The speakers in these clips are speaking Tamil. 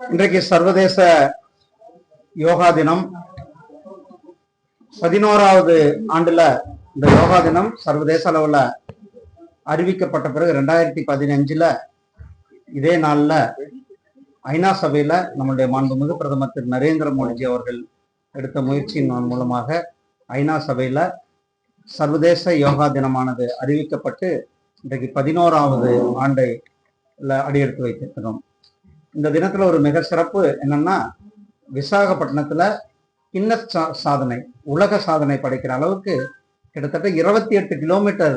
இன்றைக்கு சர்வதேச யோகா தினம். பதினோராவது ஆண்டுல இந்த யோகா தினம் சர்வதேச அளவுல அறிவிக்கப்பட்ட பிறகு ரெண்டாயிரத்தி பதினஞ்சுல இதே நாள்ல ஐநா சபையில நம்மளுடைய மாண்புமிகு பிரதமர் திரு நரேந்திர மோடிஜி அவர்கள் எடுத்த முயற்சியின் மூலமாக ஐநா சபையில சர்வதேச யோகா தினமானது அறிவிக்கப்பட்டு இன்றைக்கு பதினோராவது ஆண்டை அடியெடுத்து வைத்திருக்கிறோம். இந்த தினத்துல ஒரு மிக சிறப்பு என்னன்னா விசாகப்பட்டினத்துல கின்னஸ் சா- சாதனை உலக சாதனை படைக்கிற அளவுக்கு கிட்டத்தட்ட இருபத்தி எட்டு கிலோமீட்டர்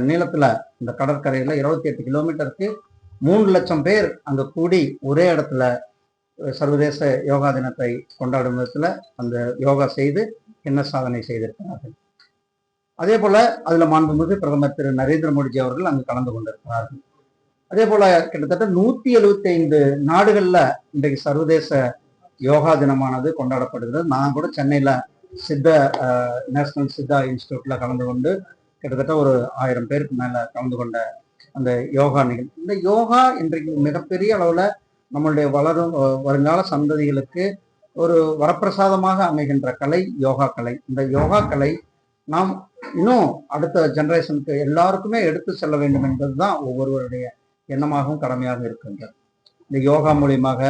நீளத்துல இந்த கடற்கரையில இருபத்தி எட்டு கிலோமீட்டருக்கு மூன்று லட்சம் பேர் அங்க கூடி ஒரே இடத்துல சர்வதேச யோகா தினத்தை கொண்டாடும் விதத்துல அந்த யோகா செய்து கின்னஸ் சாதனை செய்திருக்கிறார்கள். அதே போல அதுல மாண்புமிகு பிரதமர் திரு நரேந்திர மோடிஜி அவர்கள் அங்கு கலந்து கொண்டிருக்கிறார்கள். அதே போல கிட்டத்தட்ட நூத்தி எழுபத்தி ஐந்து நாடுகள்ல இன்றைக்கு சர்வதேச யோகா தினமானது கொண்டாடப்படுகிறது. நான் கூட சென்னையில சித்த நேஷனல் சித்தா இன்ஸ்டியூட்ல கலந்து கொண்டு கிட்டத்தட்ட ஒரு ஆயிரம் பேருக்கு மேல கலந்து கொண்ட அந்த யோகா நிகழ்ச்சி இந்த யோகா இன்றைக்கு மிகப்பெரிய அளவுல நம்மளுடைய வளரும் வருங்கால சந்ததிகளுக்கு ஒரு வரப்பிரசாதமாக அமைகின்ற கலை யோகா கலை. இந்த யோகா கலை நாம் இன்னும் அடுத்த ஜெனரேஷனுக்கு எல்லாருக்குமே எடுத்து செல்ல வேண்டும் என்பதுதான் ஒவ்வொருவருடைய எண்ணமாகவும் கடமையாக இருக்கின்றது இந்த யோகா மூலியமாக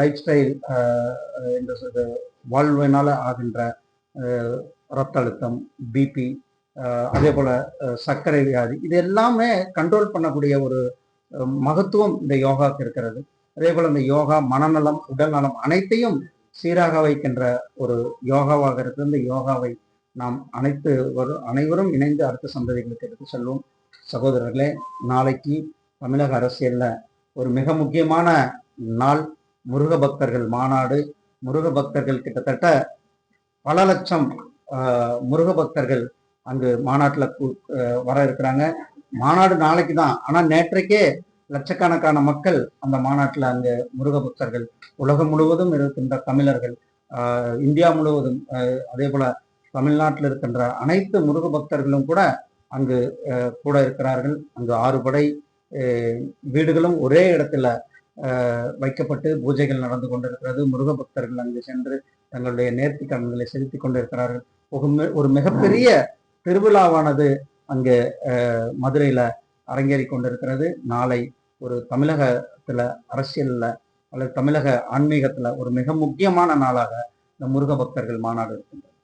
லைஃப் ஸ்டைல் இந்த இது வாழ்வினால ஆகின்ற ரத்த அழுத்தம் பிபி அதே போல் சர்க்கரை வியாதி இது எல்லாமே கண்ட்ரோல் பண்ணக்கூடிய ஒரு மகத்துவம் இந்த யோகாவுக்கு இருக்கிறது. அதே போல் இந்த யோகா மனநலம் உடல் நலம் அனைத்தையும் சீராக வைக்கின்ற ஒரு யோகாவாக இருக்கிற இந்த யோகாவை நாம் அனைத்து ஒரு அனைவரும் இணைந்து அடுத்த சந்ததிகளுக்கு எடுத்து செல்வோம். சகோதரர்களே நாளைக்கு தமிழக அரசியலில் ஒரு மிக முக்கியமான நாள் முருக பக்தர்கள் மாநாடு. முருக பக்தர்கள் கிட்டத்தட்ட பல லட்சம் முருக பக்தர்கள் அங்கு மாநாட்டில் வர இருக்கிறாங்க. மாநாடு நாளைக்கு தான். ஆனால் நேற்றைக்கே லட்சக்கணக்கான மக்கள் அந்த மாநாட்டில் அங்கு முருக பக்தர்கள் உலகம் முழுவதும் இருக்கின்ற தமிழர்கள் இந்தியா முழுவதும் அதே போல தமிழ்நாட்டில் இருக்கின்ற அனைத்து முருக பக்தர்களும் கூட அங்கு கூட இருக்கிறார்கள். அங்கு ஆறு படை வீடுகளும் ஒரே இடத்துல வைக்கப்பட்டு பூஜைகள் நடந்து கொண்டிருக்கிறது. முருக பக்தர்கள் அங்கு சென்று தங்களுடைய நேர்த்தி கடன்களை செலுத்தி கொண்டிருக்கிறார்கள். ஒரு மிகப்பெரிய திருவிழாவானது அங்கு மதுரையில அரங்கேறி கொண்டிருக்கிறது. நாளை ஒரு தமிழகத்துல அரசியல்ல அல்லது தமிழக ஆன்மீகத்துல ஒரு மிக முக்கியமான நாளாக இந்த முருக பக்தர்கள் மாநாடு இருக்கின்றது.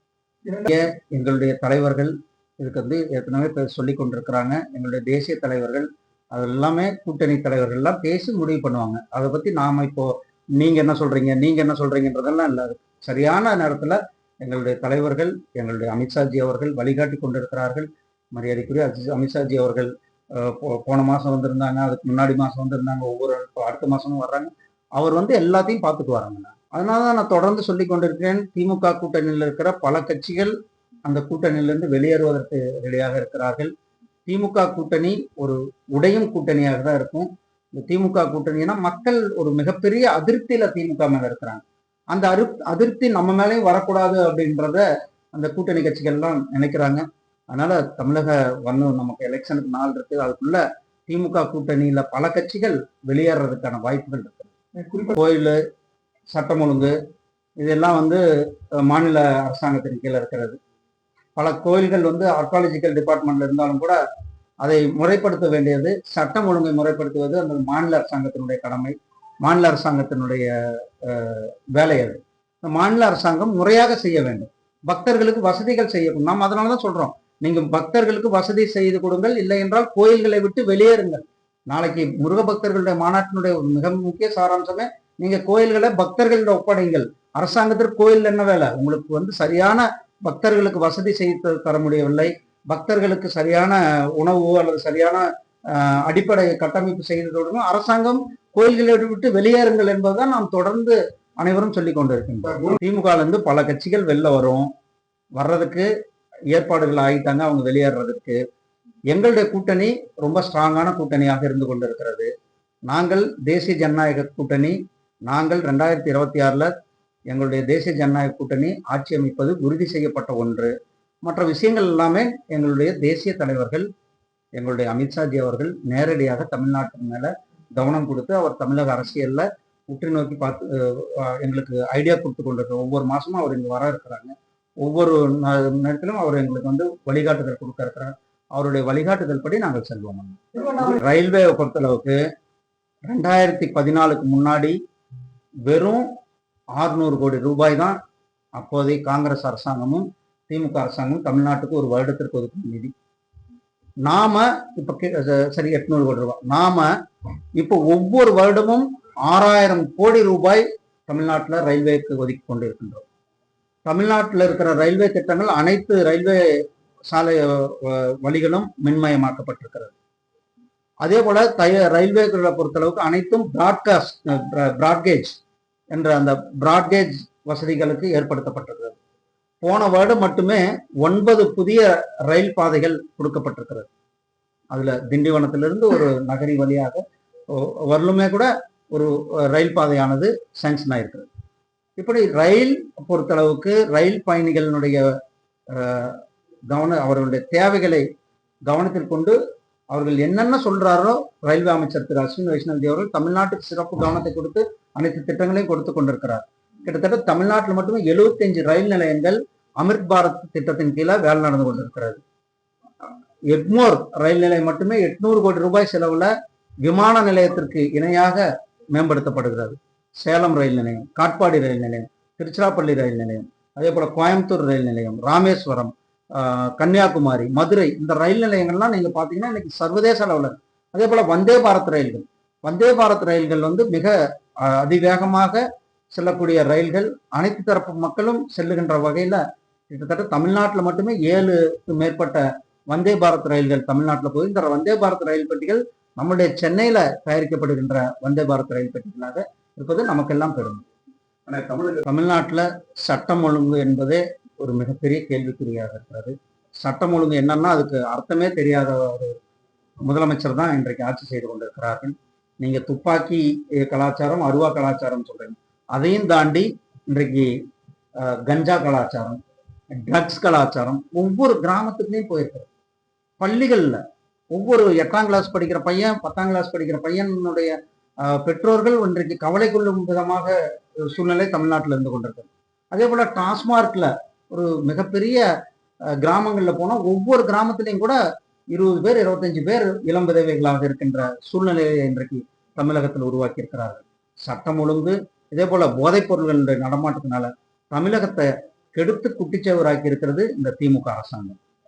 எங்களுடைய தலைவர்கள் இதுக்கு வந்து ஏற்கனவே பேர் சொல்லி கொண்டிருக்கிறாங்க. எங்களுடைய தேசிய தலைவர்கள் அது எல்லாமே கூட்டணி தலைவர்கள் எல்லாம் பேசி முடிவு பண்ணுவாங்க. அதை பத்தி நாம இப்போ நீங்க என்ன சொல்றீங்க நீங்க என்ன சொல்றீங்கன்றதெல்லாம் இல்லை. சரியான நேரத்துல எங்களுடைய தலைவர்கள் எங்களுடைய அமித்ஷாஜி அவர்கள் வழிகாட்டி கொண்டிருக்கிறார்கள். மரியாதைக்குரிய அமித்ஷாஜி அவர்கள் போ- போன மாசம் வந்திருந்தாங்க அதுக்கு முன்னாடி மாசம் வந்திருந்தாங்க ஒவ்வொரு அடுத்த மாசமும் வர்றாங்க. அவர் வந்து எல்லாத்தையும் பார்த்துட்டு வராங்க. அதனால தான் நான் தொடர்ந்து சொல்லி கொண்டிருக்கிறேன். திமுக கூட்டணியில் இருக்கிற பல கட்சிகள் அந்த கூட்டணியிலிருந்து வெளியேறுவதற்கு ரெடியாக இருக்கிறார்கள். திமுக கூட்டணி ஒரு உடையும் கூட்டணியாக தான் இருக்கும். இந்த திமுக கூட்டணினா மக்கள் ஒரு மிகப்பெரிய அதிருப்தியில திமுக மேல இருக்கிறாங்க. அந்த அரு அதிருப்தி நம்ம மேலேயும் வரக்கூடாது அப்படின்றத அந்த கூட்டணி கட்சிகள்லாம் நினைக்கிறாங்க. அதனால தமிழக வந்து நமக்கு எலெக்ஷனுக்கு நாள் இருக்கு. அதுக்குள்ள திமுக கூட்டணியில பல கட்சிகள் வெளியேறதுக்கான வாய்ப்புகள் இருக்கு. கோயில் சட்டம் ஒழுங்கு இதெல்லாம் வந்து மாநில அரசாங்கத்தின் கீழே இருக்கிறது. பல கோயில்கள் வந்து ஆர்காலஜிக்கல் டிபார்ட்மெண்ட்ல இருந்தாலும் கூட அதை முறைப்படுத்த வேண்டியது சட்டம் ஒழுங்கை முறைப்படுத்துவது அந்த மாநில அரசாங்கத்தினுடைய கடமை மாநில அரசாங்கத்தினுடைய வேலை அது. இந்த மாநில அரசாங்கம் முறையாக செய்ய வேண்டும். பக்தர்களுக்கு வசதிகள் செய்யணும் நாம் அதனால தான் சொல்றோம். நீங்க பக்தர்களுக்கு வசதி செய்து கொடுங்கள். இல்லை என்றால் கோயில்களை விட்டு வெளியேறுங்கள். நாளைக்கு முருக பக்தர்களுடைய மாநாட்டினுடைய மிக முக்கிய சாராம்சமே நீங்க கோயில்களை பக்தர்களிட ஒப்படைங்கள். அரசாங்கத்திற்கு கோயில் என்ன வேலை? உங்களுக்கு வந்து சரியான பக்தர்களுக்கு வசதி செய்து தர முடியவில்லை. பக்தர்களுக்கு சரியான உணவு அல்லது சரியான அடிப்படை கட்டமைப்பு செய்ததோடு அரசாங்கம் கோயில்களை விட்டு வெளியேறுங்கள் என்பதுதான் நாம் தொடர்ந்து அனைவரும் சொல்லிக் கொண்டிருக்கின்றோம். திமுக ல இருந்து பல கட்சிகள் வெளில வரும். வர்றதுக்கு ஏற்பாடுகள் ஆகிட்டாங்க அவங்க வெளியேறதுக்கு. எங்களுடைய கூட்டணி ரொம்ப ஸ்ட்ராங்கான கூட்டணியாக இருந்து கொண்டிருக்கிறது. நாங்கள் தேசிய ஜனநாயக கூட்டணி. நாங்கள் ரெண்டாயிரத்தி இருபத்தி ஆறுல எங்களுடைய தேசிய ஜனநாயக கூட்டணி ஆட்சி அமைப்பது உறுதி செய்யப்பட்ட ஒன்று. மற்ற விஷயங்கள் எல்லாமே எங்களுடைய தேசிய தலைவர்கள் எங்களுடைய அமித்ஷாஜி அவர்கள் நேரடியாக தமிழ்நாட்டின் மேல கவனம் கொடுத்து அவர் தமிழக அரசியல்ல உற்று நோக்கி பார்த்து எங்களுக்கு ஐடியா கொடுத்து கொண்டிருக்க ஒவ்வொரு மாசமும் அவர் இங்கே வர இருக்கிறாங்க. ஒவ்வொரு நேரத்திலும் அவர் எங்களுக்கு வந்து வழிகாட்டுதல் கொடுக்க இருக்கிறார். அவருடைய வழிகாட்டுதல் படி நாங்கள் செல்வோம். ரயில்வே பொறுத்தளவுக்கு ரெண்டாயிரத்தி பதினாலுக்கு முன்னாடி வெறும் 600 கோடி ரூபாய் தான் அப்போதைய காங்கிரஸ் அரசாங்கமும் திமுக அரசாங்கமும் தமிழ்நாட்டுக்கு ஒரு வருடத்திற்கு ஒதுக்கும் நிதி. நாம இப்ப சரி எட்நூறு கோடி ரூபாய் நாம இப்போ ஒவ்வொரு வருடமும் ஆறாயிரம் கோடி ரூபாய் தமிழ்நாட்டில் ரயில்வேக்கு ஒதுக்கி கொண்டு இருக்கின்றோம் தமிழ்நாட்டில் இருக்கிற ரயில்வே திட்டங்கள் அனைத்து ரயில்வே சாலை வழிகளும் மின்மயமாக்கப்பட்டிருக்கிறது. அதே போல தய ரயில்வேகளை பொறுத்தளவுக்கு அனைத்தும் பிராட்காஸ்ட் பிராட்கேஜ் என்ற அந்த பிராட்கேஜ் வசதிகளுக்கு ஏற்படுத்தப்பட்டிருக்கிறது. போன வருடம் மட்டுமே ஒன்பது புதிய ரயில் பாதைகள் கொடுக்கப்பட்டிருக்கிறது. அதுல திண்டிவனத்திலிருந்து ஒரு நகரி வழியாக வரலுமே கூட ஒரு ரயில் பாதையானது சேங்ஷன் ஆயிருக்கிறது. இப்படி ரயில் பொறுத்தளவுக்கு ரயில் பயணிகளினுடைய கவன அவர்களுடைய தேவைகளை கவனத்தில் கொண்டு அவர்கள் என்னென்ன சொல்றாரோ ரயில்வே அமைச்சர் திரு அஸ்வினி வைஷ்ணவ் அவர்கள் தமிழ்நாட்டுக்கு சிறப்பு கவனத்தை கொடுத்து அனைத்து திட்டங்களையும் கொடுத்து கொண்டிருக்கிறார். கிட்டத்தட்ட தமிழ்நாட்டில் மட்டுமே 75 ரயில் நிலையங்கள் அமிர்த் பாரத் திட்டத்தின் கீழே வேலை நடந்து கொண்டிருக்கிறது. எக்மோர் ரயில் நிலையம் மட்டுமே எட்நூறு கோடி ரூபாய் செலவுல விமான நிலையத்திற்கு இணையாக மேம்படுத்தப்படுகிறது. சேலம் ரயில் நிலையம் காட்பாடி ரயில் நிலையம் திருச்சிராப்பள்ளி ரயில் நிலையம் அதே போல கோயம்புத்தூர் ரயில் நிலையம் ராமேஸ்வரம் கன்னியாகுமரி மதுரை இந்த ரயில் நிலையங்கள்லாம் நீங்க பாத்தீங்கன்னா இன்னைக்கு சர்வதேச அளவுல. அதே போல வந்தே பாரத் ரயில்கள். வந்தே பாரத் ரயில்கள் வந்து மிக அதிவேகமாக செல்லக்கூடிய ரயில்கள். அனைத்து தரப்பு மக்களும் செல்லுகின்ற வகையில கிட்டத்தட்ட தமிழ்நாட்டில் மட்டுமே ஏழுக்கு மேற்பட்ட வந்தே பாரத் ரயில்கள் தமிழ்நாட்டில் போய் இந்த வந்தே பாரத் ரயில் பெட்டிகள் நம்முடைய சென்னையில தயாரிக்கப்படுகின்ற வந்தே பாரத் ரயில் பெட்டிகளாக இருப்பது நமக்கெல்லாம் பெருமை. ஆனா தமிழக தமிழ்நாட்டுல சட்டம் ஒழுங்கு என்பதே ஒரு மிகப்பெரிய கேள்விக்குறியாக இருக்கிறது. சட்டம் ஒழுங்கு என்னன்னா அதுக்கு அர்த்தமே தெரியாத ஒரு முதலமைச்சர் தான் இன்றைக்கு ஆட்சி செய்து கொண்டிருக்கிறார்கள். நீங்க துப்பாக்கி கலாச்சாரம் அருவா கலாச்சாரம் சொல்றீங்க. அதையும் தாண்டி இன்றைக்கு கஞ்சா கலாச்சாரம் ட்ரக்ஸ் கலாச்சாரம் ஒவ்வொரு கிராமத்துக்குமே போயிருக்கிறது. பள்ளிகளில் ஒவ்வொரு எட்டாம் கிளாஸ் படிக்கிற பையன் பத்தாம் கிளாஸ் படிக்கிற பையனுடைய பெற்றோர்கள் இன்றைக்கு கவலை கொள்ளும் விதமாக சூழ்நிலை தமிழ்நாட்டில் இருந்து கொண்டிருக்கு அதே போல டாஸ்மார்க்ல ஒரு மிகப்பெரிய கிராமங்களில் போனால் ஒவ்வொரு கிராமத்திலையும் கூட இருபது பேர் இருபத்தஞ்சு பேர் இளம் விதவைகளாக இருக்கின்ற சூழ்நிலையை இன்றைக்கு தமிழகத்தில் உருவாக்கி இருக்கிறார்கள் சட்டம் ஒழுங்கு இதே போல போதைப் பொருள்களுடைய நடமாட்டத்தினால தமிழகத்தை கெடுத்து குட்டிச்சவராக்கி இருக்கிறது இந்த திமுக அரசாங்கம்.